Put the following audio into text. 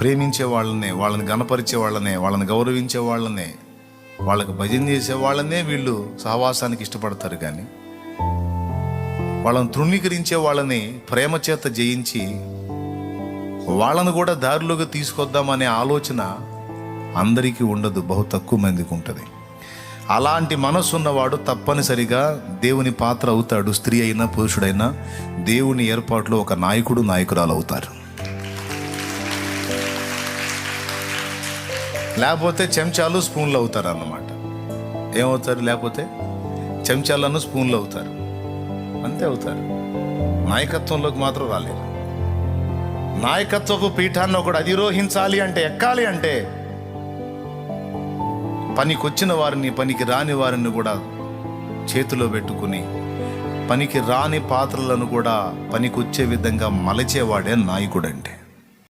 ప్రేమించే వాళ్ళనే వాళ్ళని గణపరిచే వాళ్ళనే వాళ్ళని గౌరవించే వాళ్ళనే వాళ్ళకి భజన చేసే వాళ్ళనే వీళ్ళు సహవాసానికి ఇష్టపడతారు కానీ వాళ్ళని తృణీకరించే వాళ్ళని ప్రేమ చేత జయించి వాళ్ళను కూడా దారిలోకి తీసుకొద్దామనే ఆలోచన అందరికీ ఉండదు బహు తక్కువ మందికి ఉంటుంది. అలాంటి మనసు ఉన్నవాడు తప్పనిసరిగా దేవుని పాత్ర అవుతాడు స్త్రీ అయినా పురుషుడైనా దేవుని ఏర్పాట్లో ఒక నాయకుడు నాయకురాలు అవుతారు. లేకపోతే చెంచాలు స్పూన్లు అవుతారు అన్నమాట. ఏమవుతారు లేకపోతే? చెంచాలను స్పూన్లు అవుతారు. అంతే అవుతారు. నాయకత్వంలోకి మాత్రం రాలేరు నాయకత్వపు పీఠాన్ని ఒకడు అధిరోహించాలి అంటే ఎక్కాలి అంటే పనికొచ్చిన వారిని పనికి రాని వారిని కూడా చేతిలో పెట్టుకుని పనికి రాని పాత్రలను కూడా పనికొచ్చే విధంగా మలచేవాడే నాయకుడంటే.